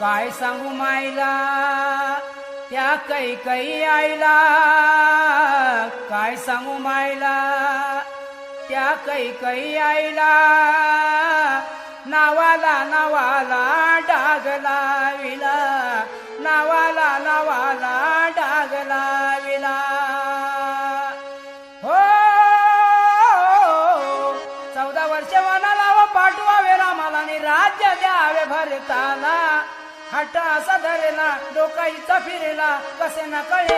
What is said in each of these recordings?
काय सांगू मायला? त्या कै कै आईला. काय सांगू मायला? त्या कै कै आईला. नावाला नावाला डाग विला नावाला नावाला डाग वि हटा असा धरेला डोकाईचा फिरेला कसे न कळे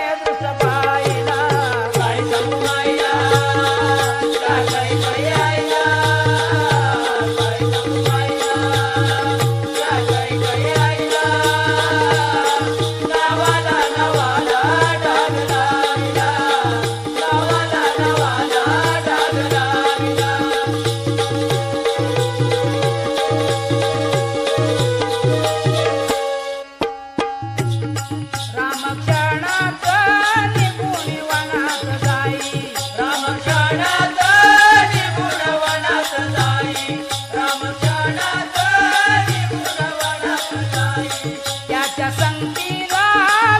त्याच्या संगीला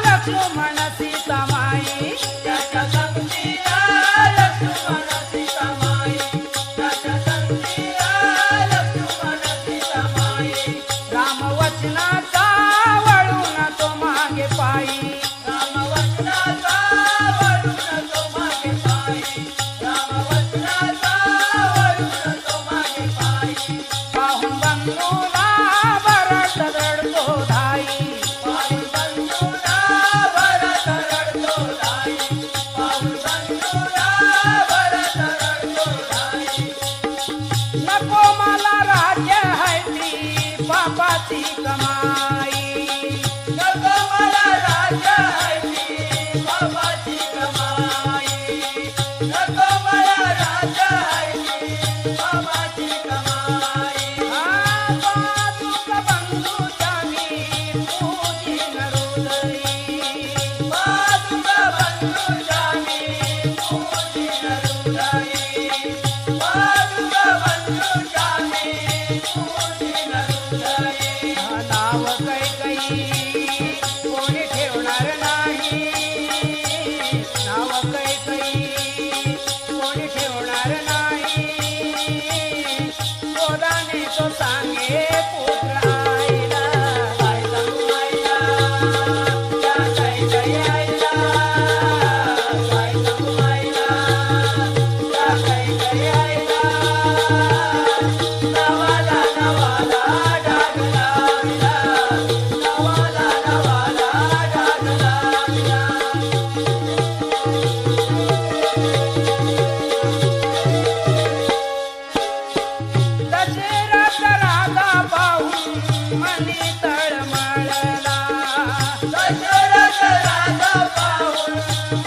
लक्ष्मण Pita,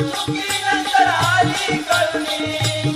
नंतर आली करुणी